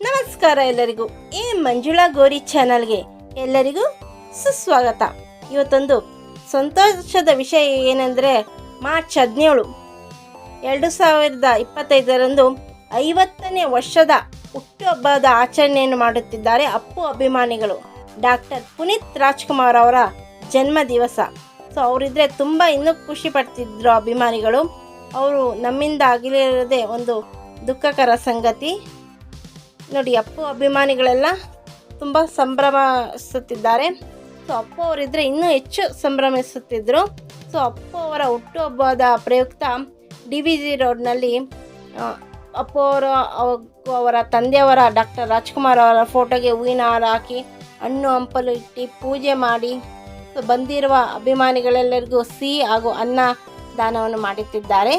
ನಮಸ್ಕಾರ ಎಲ್ಲರಿಗೂ ಈ ಮಂಜುಳಾ ಗೋರಿ ಚಾನಲ್ಗೆ ಎಲ್ಲರಿಗೂ ಸುಸ್ವಾಗತ. ಇವತ್ತೊಂದು ಸಂತೋಷದ ವಿಷಯ ಏನೆಂದರೆ ಮಾರ್ಚ್ ಹದಿನೇಳು, ಎರಡು ಸಾವಿರದ ಇಪ್ಪತ್ತೈದರಂದು ಐವತ್ತನೇ ವರ್ಷದ ಹುಟ್ಟುಹಬ್ಬದ ಆಚರಣೆಯನ್ನು ಮಾಡುತ್ತಿದ್ದಾರೆ ಅಪ್ಪು ಅಭಿಮಾನಿಗಳು. ಡಾಕ್ಟರ್ ಪುನೀತ್ ರಾಜ್ಕುಮಾರ್ ಅವರ ಜನ್ಮ ದಿವಸ ಸೊ, ಅವರಿದ್ರೆ ತುಂಬ ಇನ್ನೂ ಖುಷಿ ಪಡ್ತಿದ್ರು ಅಭಿಮಾನಿಗಳು. ಅವರು ನಮ್ಮಿಂದ ಆಗಲಿರದೆ ಒಂದು ದುಃಖಕರ ಸಂಗತಿ. ನೋಡಿ, ಅಪ್ಪು ಅಭಿಮಾನಿಗಳೆಲ್ಲ ತುಂಬ ಸಂಭ್ರಮಿಸುತ್ತಿದ್ದಾರೆ. ಸೊ ಅಪ್ಪು ಅವರಿದ್ದರೆ ಇನ್ನೂ ಹೆಚ್ಚು ಸಂಭ್ರಮಿಸುತ್ತಿದ್ದರು ಸೊ ಅಪ್ಪು ಅವರ ಹುಟ್ಟುಹಬ್ಬದ ಪ್ರಯುಕ್ತ ಡಿ ವಿ ಜಿ ರೋಡ್ನಲ್ಲಿ ಅಪ್ಪು ಅವರ ಅವರ ತಂದೆಯವರ ಡಾಕ್ಟರ್ ರಾಜ್ಕುಮಾರ್ ಅವರ ಫೋಟೋಗೆ ಹೂವಿನ ಹಾರ ಹಾಕಿ, ಹಣ್ಣು ಹಂಪಲು ಇಟ್ಟು ಪೂಜೆ ಮಾಡಿ ಸೊ ಬಂದಿರುವ ಅಭಿಮಾನಿಗಳೆಲ್ಲರಿಗೂ ಸಿಹಿ ಹಾಗೂ ಅನ್ನ ದಾನವನ್ನು ಮಾಡುತ್ತಿದ್ದಾರೆ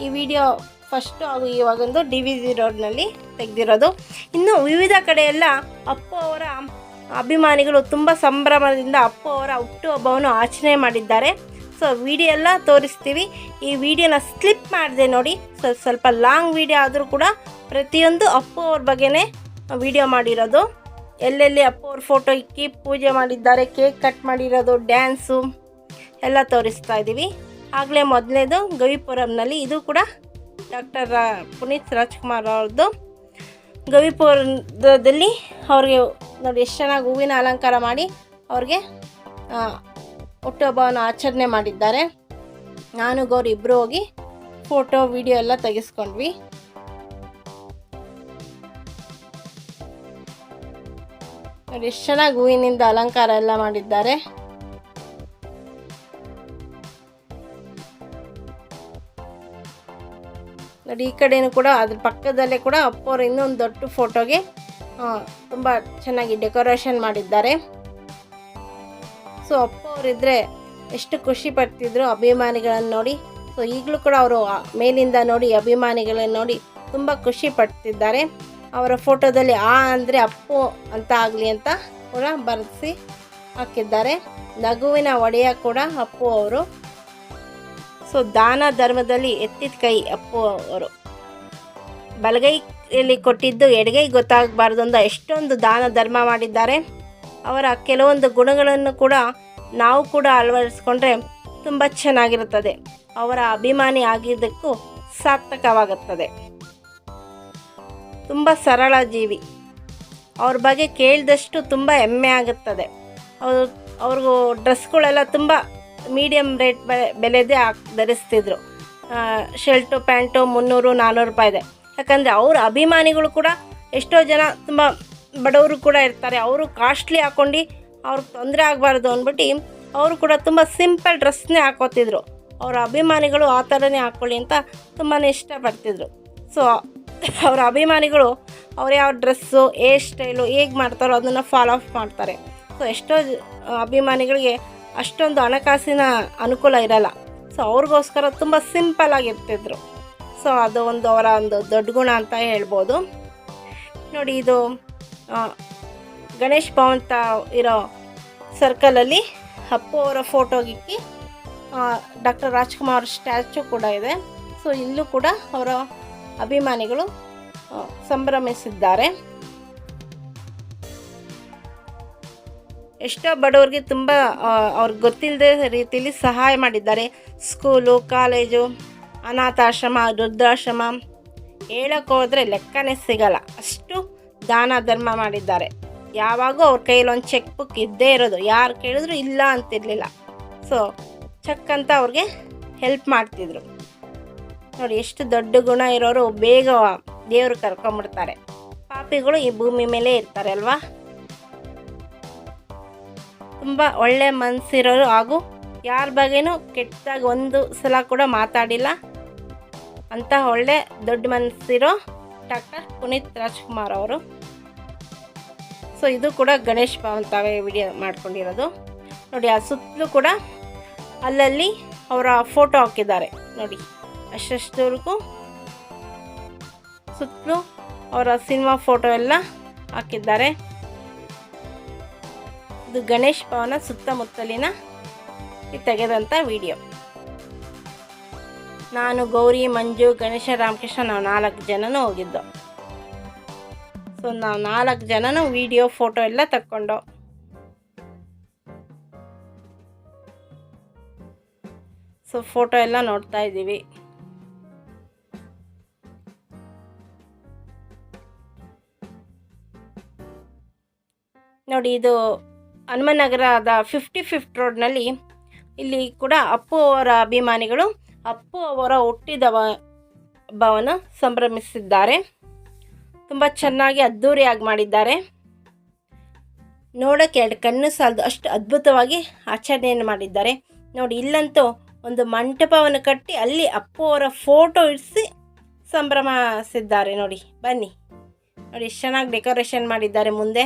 ಈ ವಿಡಿಯೋ ಫಸ್ಟು ಹಾಗೂ ಇವಾಗೊಂದು ಡಿ ವಿ ಜಿ ರೋಡ್ನಲ್ಲಿ ತೆಗೆದಿರೋದು. ಇನ್ನು ವಿವಿಧ ಕಡೆಯೆಲ್ಲ ಅಪ್ಪು ಅವರ ಅಭಿಮಾನಿಗಳು ತುಂಬ ಸಂಭ್ರಮದಿಂದ ಅಪ್ಪು ಅವರ ಹುಟ್ಟುಹಬ್ಬವನ್ನು ಆಚರಣೆ ಮಾಡಿದ್ದಾರೆ. ಸೊ ವಿಡಿಯೋ ಎಲ್ಲ ತೋರಿಸ್ತೀವಿ. ಈ ವಿಡಿಯೋನ ಸ್ಲಿಪ್ ಮಾಡಿದೆ ನೋಡಿ. ಸೊ ಸ್ವಲ್ಪ ಲಾಂಗ್ ವಿಡಿಯೋ ಆದರೂ ಕೂಡ ಪ್ರತಿಯೊಂದು ಅಪ್ಪು ಅವ್ರ ಬಗ್ಗೆನೇ ವಿಡಿಯೋ ಮಾಡಿರೋದು. ಎಲ್ಲೆಲ್ಲಿ ಅಪ್ಪು ಅವ್ರ ಫೋಟೋ ಇಕ್ಕಿ ಪೂಜೆ ಮಾಡಿದ್ದಾರೆ ಕೇಕ್ ಕಟ್ ಮಾಡಿರೋದು ಡ್ಯಾನ್ಸು ಎಲ್ಲ ತೋರಿಸ್ತಾ ಇದ್ದೀವಿ ಆಗಲೇ ಮೊದಲನೇದು ಗವಿಪುರಂನಲ್ಲಿ ಇದು ಕೂಡ ಡಾಕ್ಟರ್ ಪುನೀತ್ ರಾಜ್ಕುಮಾರ್ ಅವ್ರದ್ದು. ಗವಿಪುರದಲ್ಲಿ ಅವ್ರಿಗೆ ನೋಡಿ ಎಷ್ಟು ಚೆನ್ನಾಗಿ ಹೂವಿನ ಅಲಂಕಾರ ಮಾಡಿ ಅವ್ರಿಗೆ ಹುಟ್ಟುಹಬ್ಬವನ್ನು ಆಚರಣೆ ಮಾಡಿದ್ದಾರೆ. ನಾನು, ಗೌರಿ ಇಬ್ಬರು ಹೋಗಿ ಫೋಟೋ, ವಿಡಿಯೋ ಎಲ್ಲ ತೆಗೆಸ್ಕೊಂಡ್ವಿ. ನೋಡಿ ಎಷ್ಟು ಚೆನ್ನಾಗಿ ಹೂವಿನಿಂದ ಅಲಂಕಾರ ಎಲ್ಲ ಮಾಡಿದ್ದಾರೆ. ನೋಡಿ, ಈ ಕಡೆಯೂ ಕೂಡ ಅದ್ರ ಪಕ್ಕದಲ್ಲೇ ಕೂಡ ಅಪ್ಪವ್ರ ಇನ್ನೊಂದು ದೊಡ್ಡ ಫೋಟೋಗೆ ತುಂಬ ಚೆನ್ನಾಗಿ ಡೆಕೋರೇಷನ್ ಮಾಡಿದ್ದಾರೆ. ಸೊ ಅಪ್ಪ ಅವರಿದ್ದರೆ ಎಷ್ಟು ಖುಷಿ ಪಡ್ತಿದ್ರು ಅಭಿಮಾನಿಗಳನ್ನು ನೋಡಿ. ಸೊ ಈಗಲೂ ಕೂಡ ಅವರು ಮೇಲಿಂದ ನೋಡಿ ಅಭಿಮಾನಿಗಳನ್ನು ನೋಡಿ ತುಂಬ ಖುಷಿ ಪಡ್ತಿದ್ದಾರೆ. ಅವರ ಫೋಟೋದಲ್ಲಿ ಆ ಅಂದರೆ ಅಪ್ಪು ಅಂತ ಆಗಲಿ ಅಂತ ಕೂಡ ಬರೆಸಿ ಹಾಕಿದ್ದಾರೆ. ನಗುವಿನ ಒಡೆಯ ಕೂಡ ಅಪ್ಪು ಅವರು. ಸೊ ದಾನ ಧರ್ಮದಲ್ಲಿ ಎತ್ತಿದ ಕೈ ಅಪ್ಪು ಅವರು. ಬಲಗೈಯಲ್ಲಿ ಕೊಟ್ಟಿದ್ದು ಎಡಗೈ ಗೊತ್ತಾಗಬಾರ್ದು ಅಂತ ಎಷ್ಟೊಂದು ದಾನ ಧರ್ಮ ಮಾಡಿದ್ದಾರೆ. ಅವರ ಕೆಲವೊಂದು ಗುಣಗಳನ್ನು ಕೂಡ ನಾವು ಕೂಡ ಅಳವಡಿಸ್ಕೊಂಡ್ರೆ ತುಂಬ ಚೆನ್ನಾಗಿರುತ್ತದೆ. ಅವರ ಅಭಿಮಾನಿ ಆಗಿದ್ದಕ್ಕೂ ಸಾರ್ಥಕವಾಗುತ್ತದೆ. ತುಂಬ ಸರಳ ಜೀವಿ. ಅವ್ರ ಬಗ್ಗೆ ಕೇಳಿದಷ್ಟು ತುಂಬ ಹೆಮ್ಮೆ ಆಗುತ್ತದೆ. ಅವರು, ಅವ್ರಿಗೂ ಡ್ರೆಸ್ಗಳೆಲ್ಲ ತುಂಬ ಮೀಡಿಯಮ್ ರೇಟ್ ಬೆಲೆದೇ ಹಾಕ್, ಧರಿಸ್ತಿದ್ರು. ಶರ್ಟು, ಪ್ಯಾಂಟು ಮುನ್ನೂರು ನಾನ್ನೂರು ರೂಪಾಯಿ ಇದೆ. ಯಾಕಂದರೆ ಅವ್ರ ಅಭಿಮಾನಿಗಳು ಕೂಡ ಎಷ್ಟೋ ಜನ ತುಂಬ ಬಡವರು ಕೂಡ ಇರ್ತಾರೆ. ಅವರು ಕಾಸ್ಟ್ಲಿ ಹಾಕ್ಕೊಂಡು ಅವ್ರಿಗೆ ತೊಂದರೆ ಆಗಬಾರ್ದು ಅಂದ್ಬಿಟ್ಟು ಅವರು ಕೂಡ ತುಂಬ ಸಿಂಪಲ್ ಡ್ರೆಸ್ನೇ ಹಾಕೋತಿದ್ರು. ಅವರ ಅಭಿಮಾನಿಗಳು ಆ ಥರನೇ ಹಾಕ್ಕೊಳ್ಳಿ ಅಂತ ತುಂಬಾ ಇಷ್ಟಪಡ್ತಿದ್ರು. ಸೊ, ಅವರ ಅಭಿಮಾನಿಗಳು ಅವ್ರು ಯಾವ ಡ್ರೆಸ್ಸು ಹೇರ್ ಸ್ಟೈಲು ಹೇಗೆ ಮಾಡ್ತಾರೋ ಅದನ್ನು ಫಾಲೋ ಅಪ್ ಮಾಡ್ತಾರೆ. ಸೊ, ಎಷ್ಟೋ ಅಭಿಮಾನಿಗಳಿಗೆ ಅಷ್ಟೊಂದು ಹಣಕಾಸಿನ ಅನುಕೂಲ ಇರಲ್ಲ. ಸೊ ಅವ್ರಿಗೋಸ್ಕರ ತುಂಬ ಸಿಂಪಲ್ ಆಗಿರ್ತಿದ್ರು. ಸೊ ಅದು ಒಂದು ಅವರ ಒಂದು ದೊಡ್ಡ ಗುಣ ಅಂತ ಹೇಳ್ಬೋದು. ನೋಡಿ, ಇದು ಗಣೇಶ್ ಭವನ್ ತ ಇರೋ ಸರ್ಕಲಲ್ಲಿ ಅಪ್ಪು ಅವರ ಫೋಟೋಗಿಕ್ಕಿ ಡಾಕ್ಟರ್ ರಾಜ್ಕುಮಾರ್ ಸ್ಟ್ಯಾಚು ಕೂಡ ಇದೆ. ಸೊ ಇಲ್ಲೂ ಕೂಡ ಅವರ ಅಭಿಮಾನಿಗಳು ಸಂಭ್ರಮಿಸಿದ್ದಾರೆ. ಎಷ್ಟೋ ಬಡವ್ರಿಗೆ ತುಂಬ ಅವ್ರಿಗೆ ಗೊತ್ತಿಲ್ಲದೆ ರೀತಿಯಲ್ಲಿ ಸಹಾಯ ಮಾಡಿದ್ದಾರೆ. ಸ್ಕೂಲು, ಕಾಲೇಜು, ಅನಾಥಾಶ್ರಮ, ವೃದ್ಧಾಶ್ರಮ ಹೇಳೋಕ್ಕೋದ್ರೆ ಲೆಕ್ಕನೇ ಸಿಗಲ್ಲ. ಅಷ್ಟು ದಾನ, ಧರ್ಮ ಮಾಡಿದ್ದಾರೆ. ಯಾವಾಗೂ ಅವ್ರ ಕೈಯಲ್ಲಿ ಒಂದು ಚೆಕ್ ಬುಕ್ ಇದ್ದೇ ಇರೋದು. ಯಾರು ಕೇಳಿದ್ರು ಇಲ್ಲ ಅಂತಿರಲಿಲ್ಲ. ಸೊ ಚೆಕ್ ಅಂತ ಅವ್ರಿಗೆ ಹೆಲ್ಪ್ ಮಾಡ್ತಿದ್ರು. ನೋಡಿ, ಎಷ್ಟು ದೊಡ್ಡ ಗುಣ ಇರೋರು ಬೇಗ ದೇವರು ಕರ್ಕೊಂಬಿಡ್ತಾರೆ ಪಾಪಿಗಳು ಈ ಭೂಮಿ ಮೇಲೆ ಇರ್ತಾರೆ ಅಲ್ವಾ? ತುಂಬ ಒಳ್ಳೆ ಮನಸ್ಸಿರೋರು ಹಾಗೂ ಯಾರ ಬಗ್ಗೆನೂ ಕೆಟ್ಟದಾಗ ಒಂದು ಸಲ ಕೂಡ ಮಾತಾಡಿಲ್ಲ. ಅಂತ ಒಳ್ಳೆ ದೊಡ್ಡ ಮನಸ್ಸಿರೋ ಡಾಕ್ಟರ್ ಪುನೀತ್ ರಾಜ್ಕುಮಾರ್ ಅವರು. ಸೊ ಇದು ಕೂಡ ಗಣೇಶ್ ಭವನ್ ತಾವೇ ವಿಡಿಯೋ ಮಾಡ್ಕೊಂಡಿರೋದು. ನೋಡಿ, ಆ ಸುತ್ತಲೂ ಕೂಡ ಅಲ್ಲಲ್ಲಿ ಅವರ ಫೋಟೋ ಹಾಕಿದ್ದಾರೆ. ನೋಡಿ ಅಷ್ಟಷ್ಟವರೆಗೂ ಸುತ್ತಲೂ ಅವರ ಸಿನಿಮಾ ಫೋಟೋ ಎಲ್ಲ ಹಾಕಿದ್ದಾರೆ. ಇದು ಗಣೇಶ್ ಭವನ ಸುತ್ತಮುತ್ತಲಿನ ತೆಗೆದಂಥ ವಿಡಿಯೋ. ನಾನು ಗೌರಿ, ಮಂಜು, ಗಣೇಶ, ರಾಮಕೃಷ್ಣ ನಾವು ನಾಲ್ಕು ಜನನೂ ಹೋಗಿದ್ದು. ಸೊ ನಾವು ನಾಲ್ಕು ಜನನೂ ವಿಡಿಯೋ, ಫೋಟೋ ಎಲ್ಲ ತಕ್ಕೊಂಡು. ಸೊ ಫೋಟೋ ಎಲ್ಲ ನೋಡ್ತಾ ಇದ್ದೀವಿ. ನೋಡಿ, ಇದು ಹನುಮನಗರದ ಫಿಫ್ಟಿ ಫಿಫ್ತ್ ರೋಡ್ನಲ್ಲಿ ಇಲ್ಲಿ ಕೂಡ ಅಪ್ಪು ಅವರ ಅಭಿಮಾನಿಗಳು, ಅಪ್ಪು ಅವರ ಹುಟ್ಟಿದವ ಹಬ್ಬವನ್ನು ಸಂಭ್ರಮಿಸಿದ್ದಾರೆ. ತುಂಬ ಚೆನ್ನಾಗಿ ಅದ್ಧೂರಿಯಾಗಿ ಮಾಡಿದ್ದಾರೆ. ನೋಡೋಕ್ಕೆ ಎರಡು ಕಣ್ಣು ಸಾಲದು ಅಷ್ಟು ಅದ್ಭುತವಾಗಿ ಆಚರಣೆಯನ್ನು ಮಾಡಿದ್ದಾರೆ. ನೋಡಿ, ಇಲ್ಲಂತೂ ಒಂದು ಮಂಟಪವನ್ನು ಕಟ್ಟಿ ಅಲ್ಲಿ ಅಪ್ಪು ಅವರ ಫೋಟೋ ಇಡಿಸಿ ಸಂಭ್ರಮಿಸಿದ್ದಾರೆ. ನೋಡಿ, ಬನ್ನಿ. ನೋಡಿ, ಎಷ್ಟು ಚೆನ್ನಾಗಿ ಡೆಕೋರೇಷನ್ ಮಾಡಿದ್ದಾರೆ ಮುಂದೆ.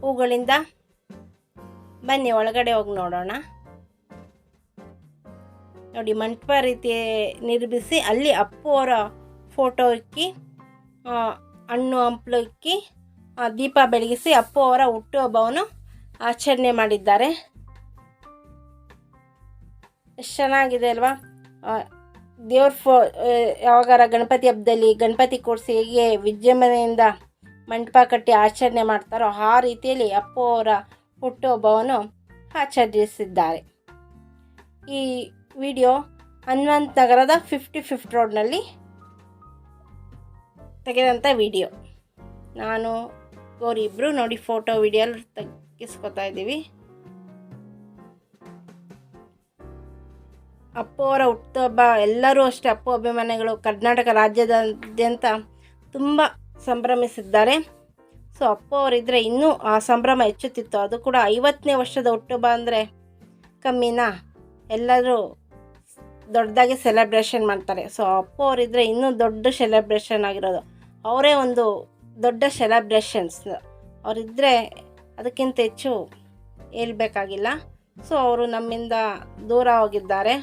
ಹೂಗಳಿಂದ. ಬನ್ನಿ, ಒಳಗಡೆ ಹೋಗಿ ನೋಡೋಣ. ನೋಡಿ, ಮಂಟಪ ರೀತಿ ನಿರ್ಮಿಸಿ ಅಲ್ಲಿ ಅಪ್ಪು ಅವರ ಫೋಟೋ ಇಕ್ಕಿ ಹಣ್ಣು ಹಂಪಲು ಇಕ್ಕಿ ದೀಪ ಬೆಳಗಿಸಿ ಅಪ್ಪು ಅವರ ಹುಟ್ಟುಹಬ್ಬವನ್ನು ಆಚರಣೆ ಮಾಡಿದ್ದಾರೆ. ಎಷ್ಟು ಚೆನ್ನಾಗಿದೆ ಅಲ್ವಾ? ದೇವ್ರ ಫೋ ಯಾವಾಗಾರ ಗಣಪತಿ ಹಬ್ಬದಲ್ಲಿ ಗಣಪತಿ ಕೂಡಿಸಿ ಹೇಗೆ ವಿಜೃಂಭಣೆಯಿಂದ ಮಂಟಪ ಕಟ್ಟಿ ಆಚರಣೆ ಮಾಡ್ತಾರೋ ಆ ರೀತಿಯಲ್ಲಿ ಅಪ್ಪು ಅವರ ಹುಟ್ಟುಹಬ್ಬವನ್ನು ಆಚರಿಸಿದ್ದಾರೆ. ಈ ವಿಡಿಯೋ ಹನುಮಂತ ನಗರದ ಫಿಫ್ಟಿ ಫಿಫ್ತ್ ರೋಡ್ನಲ್ಲಿ ತೆಗೆದಂಥ ವಿಡಿಯೋ. ನಾನು ಅವರಿಬ್ಬರು ನೋಡಿ ಫೋಟೋ ವಿಡಿಯೋ ತೆಗಿಸ್ಕೊತಾ ಇದ್ದೀವಿ. ಅಪ್ಪು ಅವರ ಹುಟ್ಟುಹಬ್ಬ, ಎಲ್ಲರೂ ಅಷ್ಟೇ ಅಪ್ಪು ಅಭಿಮಾನಿಗಳು ಕರ್ನಾಟಕ ರಾಜ್ಯದಾದ್ಯಂತ ತುಂಬ ಸಂಭ್ರಮಿಸಿದ್ದಾರೆ. ಸೊ ಅಪ್ಪ ಅವರಿದ್ದರೆ ಇನ್ನೂ ಆ ಸಂಭ್ರಮ ಹೆಚ್ಚುತ್ತಿತ್ತು. ಅದು ಕೂಡ ಐವತ್ತನೇ ವರ್ಷದ ಹುಟ್ಟುಹಬ್ಬ ಅಂದರೆ ಕಮ್ಮಿನಾ? ಎಲ್ಲರೂ ದೊಡ್ಡದಾಗಿ ಸೆಲೆಬ್ರೇಷನ್ ಮಾಡ್ತಾರೆ. ಸೊ ಅಪ್ಪು ಅವರಿದ್ದರೆ ಇನ್ನೂ ದೊಡ್ಡ ಸೆಲೆಬ್ರೇಷನ್ ಆಗಿರೋದು. ಅವರೇ ಒಂದು ದೊಡ್ಡ ಸೆಲೆಬ್ರೇಷನ್ಸ್ ಅವರಿದ್ದರೆ ಅದಕ್ಕಿಂತ ಹೆಚ್ಚು ಹೇಳ್ಬೇಕಾಗಿಲ್ಲ. ಸೊ ಅವರು ನಮ್ಮಿಂದ ದೂರ ಹೋಗಿದ್ದಾರೆ.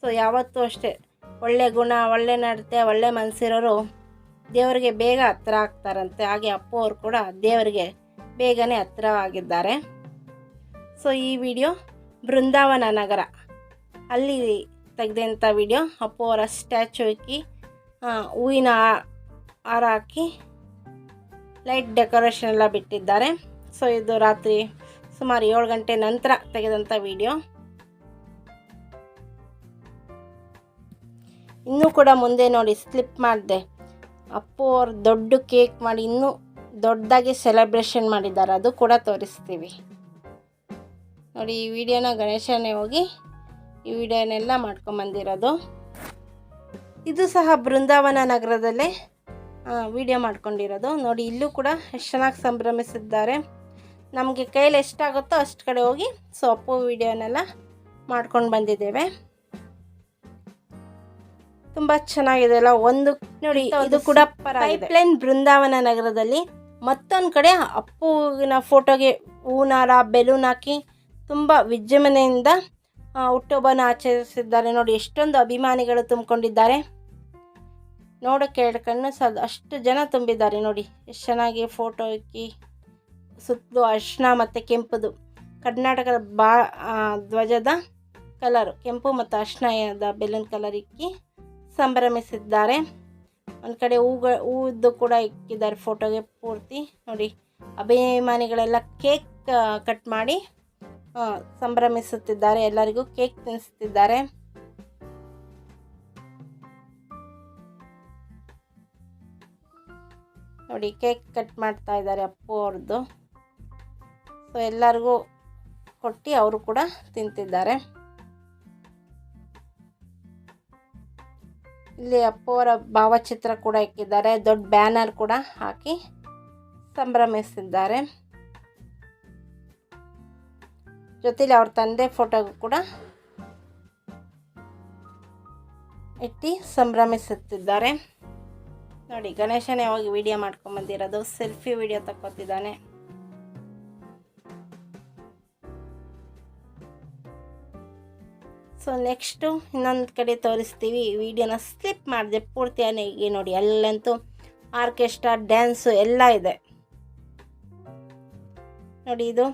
ಸೊ ಯಾವತ್ತೂ ಅಷ್ಟೇ ಒಳ್ಳೆ ಗುಣ, ಒಳ್ಳೆ ನಡತೆ, ಒಳ್ಳೆ ಮನಸ್ಸಿರೋರು ದೇವರಿಗೆ ಬೇಗ ಹತ್ರ ಆಗ್ತಾರಂತೆ. ಹಾಗೆ ಅಪ್ಪು ಅವರು ಕೂಡ ದೇವರಿಗೆ ಬೇಗನೆ ಹತ್ತಿರವಾಗಿದ್ದಾರೆ ಸೊ ಈ ವಿಡಿಯೋ ಬೃಂದಾವನ ನಗರ. ಅಲ್ಲಿ ತೆಗೆದಂಥ ವಿಡಿಯೋ ಅಪ್ಪು ಅವರ ಸ್ಟ್ಯಾಚು ಇಕ್ಕಿ ಹೂವಿನ ಹಾರ ಹಾಕಿ ಲೈಟ್ ಡೆಕೋರೇಷನ್ ಎಲ್ಲ ಬಿಟ್ಟಿದ್ದಾರೆ. ಸೊ ಇದು ರಾತ್ರಿ ಸುಮಾರು ಏಳು ಗಂಟೆ ನಂತರ ತೆಗೆದಂಥ ವಿಡಿಯೋ ಇನ್ನೂ ಕೂಡ ಮುಂದೆ ನೋಡಿ ಸ್ಲಿಪ್ ಮಾಡಿದೆ. ಅಪ್ಪು ಅವ್ರು ದೊಡ್ಡ ಕೇಕ್ ಮಾಡಿ ಇನ್ನೂ ದೊಡ್ಡದಾಗಿ ಸೆಲೆಬ್ರೇಷನ್ ಮಾಡಿದ್ದಾರೆ. ಅದು ಕೂಡ ತೋರಿಸ್ತೀವಿ. ನೋಡಿ, ಈ ವಿಡಿಯೋನ ಗಣೇಶನೇ ಹೋಗಿ ಈ ವಿಡಿಯೋನೆಲ್ಲ ಮಾಡ್ಕೊಂಬಂದಿರೋದು ಇದು ಸಹ ಬೃಂದಾವನ ನಗರದಲ್ಲೇ ವಿಡಿಯೋ ಮಾಡ್ಕೊಂಡಿರೋದು. ನೋಡಿ, ಇಲ್ಲೂ ಕೂಡ ಎಷ್ಟು ಚೆನ್ನಾಗಿ ಸಂಭ್ರಮಿಸಿದ್ದಾರೆ. ನಮಗೆ ಕೈಯಲ್ಲಿ ಎಷ್ಟಾಗುತ್ತೋ ಅಷ್ಟು ಕಡೆ ಹೋಗಿ, ಸೊ ಅಪ್ಪು ವಿಡಿಯೋನೆಲ್ಲ ಮಾಡ್ಕೊಂಡು ಬಂದಿದ್ದೇವೆ. ತುಂಬ ಚೆನ್ನಾಗಿದೆ ಅಲ್ಲ? ಒಂದು ನೋಡಿ ಇದು ಕೂಡ ಪೈಪ್ಲೈನ್ ಬೃಂದಾವನ ನಗರದಲ್ಲಿ ಮತ್ತೊಂದು ಕಡೆ ಅಪ್ಪುವಿನ ಫೋಟೋಗೆ ಹೂನಾರ ಬೆಲೂನ್ ಹಾಕಿ ತುಂಬ ವಿಜೃಂಭಣೆಯಿಂದ ಹುಟ್ಟುಹಬ್ಬನ ಆಚರಿಸಿದ್ದಾರೆ. ನೋಡಿ ಎಷ್ಟೊಂದು ಅಭಿಮಾನಿಗಳು ತುಂಬಿಕೊಂಡಿದ್ದಾರೆ. ನೋಡೋಕ್ಕೆ ಎರಡು ಕಣ್ಣು ಸಾಲದು ಅಷ್ಟು ಜನ ತುಂಬಿದ್ದಾರೆ ನೋಡಿ. ಎಷ್ಟು ಚೆನ್ನಾಗಿ ಫೋಟೋ ಇಕ್ಕಿ. ಸುತ್ತಲೂ ಅರ್ಶಿನ ಮತ್ತು ಕೆಂಪುದು. ಕರ್ನಾಟಕದ ಬಾ ಧ್ವಜದ ಕಲರು ಕೆಂಪು ಮತ್ತು ಅರ್ಶಿಣದ ಬೆಲೂನ್ ಕಲರ್ ಇಕ್ಕಿ. ಸಂಭ್ರಮಿಸಿದ್ದಾರೆ. ಒಂದು ಕಡೆ ಹೂಗ, ಹೂದ್ದು ಕೂಡ ಇಕ್ಕಿದ್ದಾರೆ ಫೋಟೋಗೆ ಪೂರ್ತಿ. ನೋಡಿ, ಅಭಿಮಾನಿಗಳೆಲ್ಲ ಕೇಕ್ ಕಟ್ ಮಾಡಿ ಸಂಭ್ರಮಿಸುತ್ತಿದ್ದಾರೆ. ಎಲ್ಲರಿಗೂ ಕೇಕ್ ತಿನ್ನಿಸುತ್ತಿದ್ದಾರೆ. ನೋಡಿ ಕೇಕ್ ಕಟ್ ಮಾಡ್ತಾ ಇದ್ದಾರೆ ಅಪ್ಪು ಅವ್ರದ್ದು ಸೊ ಎಲ್ಲರಿಗೂ ಕೊಟ್ಟು ಅವರು ಕೂಡ ತಿಂತಿದ್ದಾರೆ. ಇಲ್ಲಿ ಅಪ್ಪವರ ಭಾವಚಿತ್ರ ಕೂಡ ಇಕ್ಕಿದ್ದಾರೆ. ದೊಡ್ಡ ಬ್ಯಾನರ್ ಕೂಡ ಹಾಕಿ ಸಂಭ್ರಮಿಸಿದ್ದಾರೆ. ಜೊತೆಲಿ ಅವ್ರ ತಂದೆ ಫೋಟೋ ಕೂಡ ಇಟ್ಟು ಸಂಭ್ರಮಿಸುತ್ತಿದ್ದಾರೆ. ನೋಡಿ ಗಣೇಶನ ಯಾವಾಗ ವಿಡಿಯೋ ಮಾಡ್ಕೊಂಬಂದಿರೋದು ಸೆಲ್ಫಿ ವಿಡಿಯೋ ತಕ್ಕೋತಿದ್ದಾನೆ. ಸೊ ನೆಕ್ಸ್ಟು ಇನ್ನೊಂದು ಕಡೆ ತೋರಿಸ್ತೀವಿ. ವಿಡಿಯೋನ ಸ್ಲಿಪ್ ಮಾಡಿದೆ ಪೂರ್ತಿಯಾಗಿ ನೋಡಿ, ಅಲ್ಲಂತೂ ಆರ್ಕೆಸ್ಟ್ರಾ ಡ್ಯಾನ್ಸು ಎಲ್ಲ ಇದೆ. ನೋಡಿ ಇದು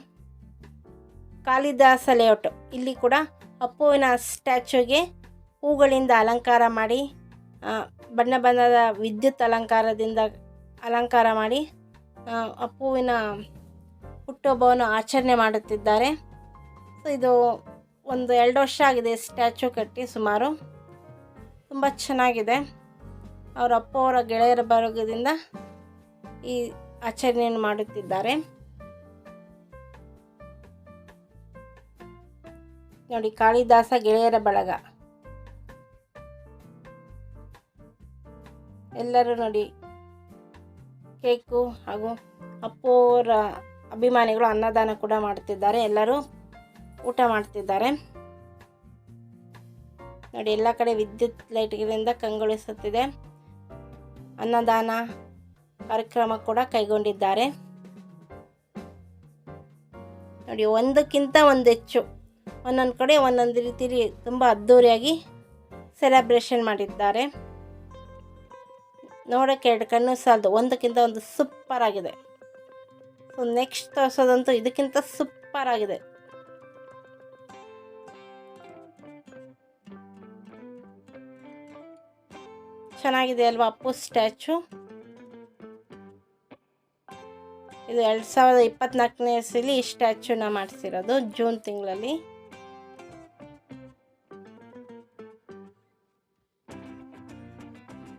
ಕಾಳಿದಾಸ ಲೇಔಟ್ ಇಲ್ಲಿ ಕೂಡ ಅಪ್ಪುವಿನ ಸ್ಟ್ಯಾಚ್ಯೂಗೆ ಹೂಗಳಿಂದ ಅಲಂಕಾರ ಮಾಡಿ ಬಣ್ಣ ಬಣ್ಣದ ವಿದ್ಯುತ್ ಅಲಂಕಾರದಿಂದ ಅಲಂಕಾರ ಮಾಡಿ ಅಪ್ಪುವಿನ ಹುಟ್ಟುಹಬ್ಬವನ್ನು ಆಚರಣೆ ಮಾಡುತ್ತಿದ್ದಾರೆ. ಸೊ ಇದು ಒಂದು ಎರಡು ವರ್ಷ ಆಗಿದೆ ಸ್ಟ್ಯಾಚು ಕಟ್ಟಿ ಸುಮಾರು. ತುಂಬ ಚೆನ್ನಾಗಿದೆ. ಅವರ ಅಪ್ಪ ಅವರ ಗೆಳೆಯರ ಬಳಗದಿಂದ ಈ ಆಚರಣೆಯನ್ನು ಮಾಡುತ್ತಿದ್ದಾರೆ. ನೋಡಿ, ಕಾಳಿದಾಸ ಗೆಳೆಯರ ಬಳಗ. ಎಲ್ಲರೂ ನೋಡಿ, ಕೇಕು ಹಾಗೂ ಅಪ್ಪವರ ಅಭಿಮಾನಿಗಳು ಅನ್ನದಾನ ಕೂಡ ಮಾಡ್ತಿದ್ದಾರೆ ಎಲ್ಲರೂ. ಊಟ ಮಾಡ್ತಿದ್ದಾರೆ. ನೋಡಿ, ಎಲ್ಲ ಕಡೆ ವಿದ್ಯುತ್ ಲೈಟ್ಗಳಿಂದ ಕಂಗೊಳಿಸುತ್ತಿದೆ. ಅನ್ನದಾನ ಕಾರ್ಯಕ್ರಮ ಕೂಡ ಕೈಗೊಂಡಿದ್ದಾರೆ. ನೋಡಿ, ಒಂದಕ್ಕಿಂತ ಒಂದು ಹೆಚ್ಚು, ಒಂದೊಂದು ಕಡೆ ಒಂದೊಂದು ರೀತಿಯಲ್ಲಿ ತುಂಬ ಅದ್ಧೂರಿಯಾಗಿ ಸೆಲೆಬ್ರೇಷನ್ ಮಾಡಿದ್ದಾರೆ. ನೋಡೋಕ್ಕೆ ಎರಡು ಕಣ್ಣು ಸಾಲದು, ಒಂದಕ್ಕಿಂತ ಒಂದು ಸೂಪರ್ ಆಗಿದೆ. ಸೊ ನೆಕ್ಸ್ಟ್ ತೋರಿಸೋದಂತೂ ಇದಕ್ಕಿಂತ ಸೂಪರ್ ಆಗಿದೆ. ಚೆನ್ನಾಗಿದೆ ಅಲ್ವಾ ಅಪ್ಪು ಸ್ಟ್ಯಾಚು? ಇದು ಎರಡು ಸಾವಿರದ ಇಪ್ಪತ್ನಾಲ್ಕನೇ ಇಸ್ವಿಲಿ ಈ ಸ್ಟ್ಯಾಚ್ಯೂನ ಮಾಡಿಸಿರೋದು ಜೂನ್ ತಿಂಗಳಲ್ಲಿ.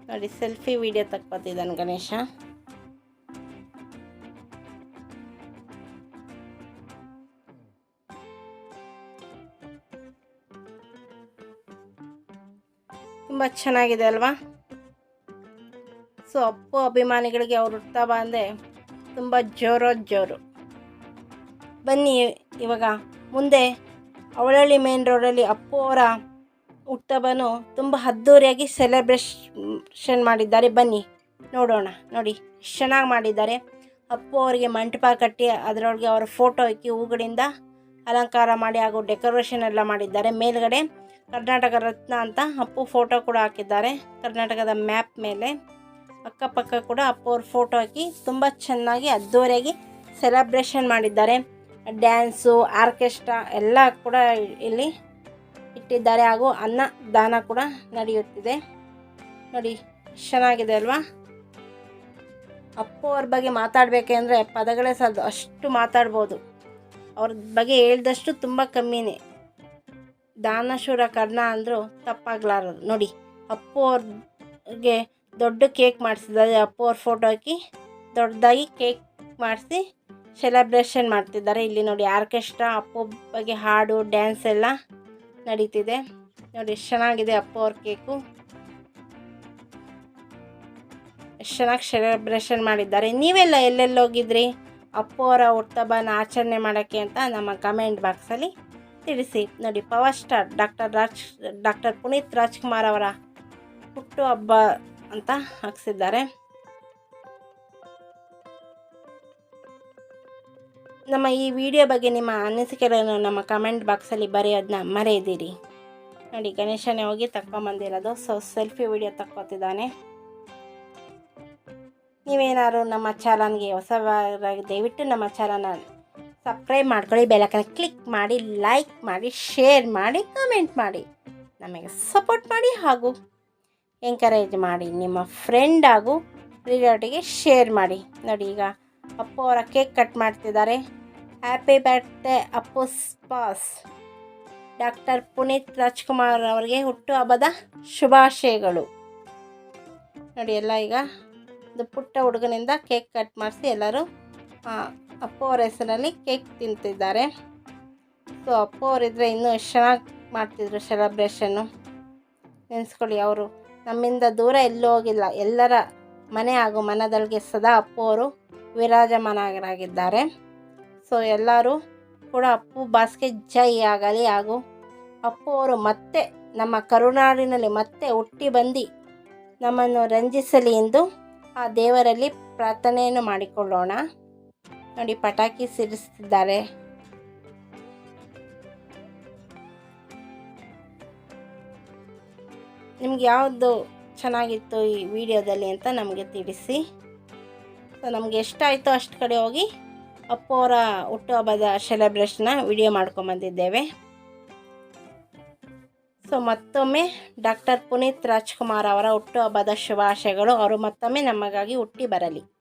ನೋಡಿ, ಸೆಲ್ಫಿ ವಿಡಿಯೋ ತಕ್ಕೊತಿದ್ದಾನೆ ಗಣೇಶ. ತುಂಬ ಚೆನ್ನಾಗಿದೆ ಅಲ್ವಾ? ಸೊ ಅಪ್ಪು ಅಭಿಮಾನಿಗಳಿಗೆ ಅವ್ರು ಹುಡ್ತಾ ಬಂದೆ ತುಂಬ ಜೋರೋ ಜೋರು. ಬನ್ನಿ ಇವಾಗ ಮುಂದೆ ಅವಳಳ್ಳಿ ಮೇನ್ ರೋಡಲ್ಲಿ ಅಪ್ಪು ಅವರ ಹುಟ್ಟಬ್ಬನು ತುಂಬ ಅದ್ಧೂರಿಯಾಗಿ ಸೆಲೆಬ್ರೇಷನ್ ಮಾಡಿದ್ದಾರೆ. ಬನ್ನಿ ನೋಡೋಣ, ನೋಡಿ ಚೆನ್ನಾಗಿ ಮಾಡಿದ್ದಾರೆ. ಅಪ್ಪು ಅವರಿಗೆ ಮಂಟಪ ಕಟ್ಟಿ ಅದರೊಳಗೆ ಅವರ ಫೋಟೋ ಇಕ್ಕಿ ಹೂಗಳಿಂದ ಅಲಂಕಾರ ಮಾಡಿ ಹಾಗೂ ಡೆಕೋರೇಷನ್ ಎಲ್ಲ ಮಾಡಿದ್ದಾರೆ. ಮೇಲ್ಗಡೆ ಕರ್ನಾಟಕ ರತ್ನ ಅಂತ ಅಪ್ಪು ಫೋಟೋ ಕೂಡ ಹಾಕಿದ್ದಾರೆ. ಕರ್ನಾಟಕದ ಮ್ಯಾಪ್ ಮೇಲೆ. ಅಕ್ಕಪಕ್ಕ ಕೂಡ ಅಪ್ಪವ್ರ ಫೋಟೋ ಹಾಕಿ ತುಂಬ ಚೆನ್ನಾಗಿ ಅದ್ದೂರಿಯಾಗಿ ಸೆಲೆಬ್ರೇಷನ್ ಮಾಡಿದ್ದಾರೆ. ಡ್ಯಾನ್ಸು ಆರ್ಕೆಸ್ಟ್ರಾ ಎಲ್ಲ ಕೂಡ ಇಲ್ಲಿ ಇಟ್ಟಿದ್ದಾರೆ ಹಾಗೂ ಅನ್ನ ದಾನ ಕೂಡ ನಡೆಯುತ್ತಿದೆ. ನೋಡಿ, ಚೆನ್ನಾಗಿದೆ ಅಲ್ವಾ? ಅಪ್ಪು ಅವ್ರ ಬಗ್ಗೆ ಮಾತಾಡಬೇಕೆಂದ್ರೆ ಪದಗಳೇ ಸಾಲದು, ಅಷ್ಟು ಮಾತಾಡ್ಬೋದು. ಅವ್ರ ಬಗ್ಗೆ ಹೇಳ್ದಷ್ಟು ತುಂಬ ಕಮ್ಮಿನೇ. ದಾನಶೂರ ಕರ್ಣ ಅಂದರೂ ತಪ್ಪಾಗಲಾರದು. ನೋಡಿ, ಅಪ್ಪು ಅವ್ರಿಗೆ ದೊಡ್ಡ ಕೇಕ್ ಮಾಡಿಸಿದ್ದಾರೆ ಅಪ್ಪು ಅವ್ರ ಫೋಟೋ ಹಾಕಿ ದೊಡ್ಡದಾಗಿ ಕೇಕ್ ಮಾಡಿಸಿ ಸೆಲೆಬ್ರೇಷನ್ ಮಾಡ್ತಿದ್ದಾರೆ. ಇಲ್ಲಿ ನೋಡಿ ಆರ್ಕೆಸ್ಟ್ರಾ ಅಪ್ಪು ಬಗ್ಗೆ ಹಾಡು ಡ್ಯಾನ್ಸ್ ಎಲ್ಲ ನಡೀತಿದೆ. ನೋಡಿ ಎಷ್ಟು ಚೆನ್ನಾಗಿದೆ ಅಪ್ಪು ಅವ್ರ ಕೇಕು ಎಷ್ಟು ಚೆನ್ನಾಗಿ ಸೆಲೆಬ್ರೇಷನ್ ಮಾಡಿದ್ದಾರೆ. ನೀವೆಲ್ಲ ಎಲ್ಲೆಲ್ಲಿ ಹೋಗಿದ್ರಿ? ಅಪ್ಪ ಅವರ ಹುಟ್ಟಬ್ಬನ ಆಚರಣೆ ಮಾಡೋಕ್ಕೆ ಅಂತ ನಮ್ಮ ಕಮೆಂಟ್ ಬಾಕ್ಸಲ್ಲಿ ತಿಳಿಸಿ. ನೋಡಿ, power star doctor Raj, doctor Puneeth Rajkumar ಅವರ ಹುಟ್ಟುಹಬ್ಬ ಅಂತ ಹಾಕ್ಸಿದ್ದಾರೆ. ನಮ್ಮ ಈ ವಿಡಿಯೋ ಬಗ್ಗೆ ನಿಮ್ಮ ಅನಿಸಿಕೆಗಳನ್ನು ನಮ್ಮ ಕಮೆಂಟ್ ಬಾಕ್ಸಲ್ಲಿ ಬರೆಯೋದನ್ನ ಮರೆಯದಿರಿ. ನೋಡಿ, ಗಣೇಶನೇ ಹೋಗಿ ತಕ್ಕೊಂಬಂದಿರೋದು. ಸೊ ಸೆಲ್ಫಿ ವಿಡಿಯೋ ತಕ್ಕೊತಿದ್ದಾನೆ. ನೀವೇನಾದ್ರು ನಮ್ಮ ಚಾನಲ್ಗೆ ಹೊಸ ದಯವಿಟ್ಟು ನಮ್ಮ ಚಾನಲ್ನ ಸಬ್ಸ್ಕ್ರೈಬ್ ಮಾಡ್ಕೊಳ್ಳಿ ಬೆಲಕನ್ನು ಕ್ಲಿಕ್ ಮಾಡಿ, ಲೈಕ್ ಮಾಡಿ, ಶೇರ್ ಮಾಡಿ, ಕಮೆಂಟ್ ಮಾಡಿ. ನಮಗೆ ಸಪೋರ್ಟ್ ಮಾಡಿ ಹಾಗೂ ಎಂಕರೇಜ್ ಮಾಡಿ, ನಿಮ್ಮ ಫ್ರೆಂಡ್ ಹಾಗೂ ರಿಲೇಟಿವ್ಗೆ ಶೇರ್ ಮಾಡಿ. ನೋಡಿ ಈಗ ಅಪ್ಪು ಅವರ ಕೇಕ್ ಕಟ್ ಮಾಡ್ತಿದ್ದಾರೆ. ಹ್ಯಾಪಿ ಬರ್ತ್ಡೇ ಅಪ್ಪು ಸ್ಪಾಸ್ ಡಾಕ್ಟರ್ ಪುನೀತ್ ರಾಜ್ಕುಮಾರ್ ಅವರಿಗೆ ಹುಟ್ಟುಹಬ್ಬದ ಶುಭಾಶಯಗಳು. ನೋಡಿ ಎಲ್ಲ ಈಗ ಒಂದು ಪುಟ್ಟ ಹುಡುಗನಿಂದ ಕೇಕ್ ಕಟ್ ಮಾಡಿಸಿ ಎಲ್ಲರೂ ಅಪ್ಪು ಅವರ ಹೆಸರಲ್ಲಿ ಕೇಕ್ ತಿಂತಿದ್ದಾರೆ. ಸೊ ಅಪ್ಪು ಅವರಿದ್ದರೆ ಇನ್ನೂ ಚೆನ್ನಾಗಿ ಮಾಡ್ತಿದ್ರು ಸೆಲೆಬ್ರೇಷನ್ನು ನೆನೆಸ್ಕೊಳ್ಳಿ ಅವರು. ನಮ್ಮಿಂದ ದೂರ ಎಲ್ಲೂ ಹೋಗಿಲ್ಲ. ಎಲ್ಲರ ಮನೆ ಹಾಗೂ ಮನದೊಳಗೆ ಸದಾ ಅಪ್ಪು ಅವರು ವಿರಾಜಮಾನರಾಗಿದ್ದಾರೆ. ಸೊ ಎಲ್ಲರೂ ಕೂಡ ಅಪ್ಪು, ಬಾಸ್ಗೆ ಜೈ ಆಗಲಿ ಹಾಗೂ ಅಪ್ಪು ಅವರು ಮತ್ತೆ ನಮ್ಮ ಕರುನಾಡಿನಲ್ಲಿ ಮತ್ತೆ ಹುಟ್ಟಿ ಬಂದು ನಮ್ಮನ್ನು ರಂಜಿಸಲಿ ಎಂದು ಆ ದೇವರಲ್ಲಿ ಪ್ರಾರ್ಥನೆಯನ್ನು ಮಾಡಿಕೊಳ್ಳೋಣ. ನೋಡಿ, ಪಟಾಕಿ ಸಿಡಿಸ್ತಿದ್ದಾರೆ. ನಿಮ್ಗೆ ಯಾವುದು ಚೆನ್ನಾಗಿತ್ತು ಈ ವಿಡಿಯೋದಲ್ಲಿ ಅಂತ ನಮಗೆ ತಿಳಿಸಿ. ಸೊ ನಮ್ಗೆ ಎಷ್ಟಾಯಿತೋ ಅಷ್ಟು ಕಡೆ ಹೋಗಿ ಅಪ್ಪು ಅವರ ಹುಟ್ಟುಹಬ್ಬದ ಸೆಲೆಬ್ರೇಷನ್ನ ವಿಡಿಯೋ ಮಾಡ್ಕೊಂಬಂದಿದ್ದೇವೆ. ಸೊ ಮತ್ತೊಮ್ಮೆ ಡಾಕ್ಟರ್ ಪುನೀತ್ ರಾಜ್ಕುಮಾರ್ ಅವರ ಹುಟ್ಟುಹಬ್ಬದ ಶುಭಾಶಯಗಳು. ಅವರು ಮತ್ತೊಮ್ಮೆ ನಮಗಾಗಿ ಹುಟ್ಟಿ ಬರಲಿ.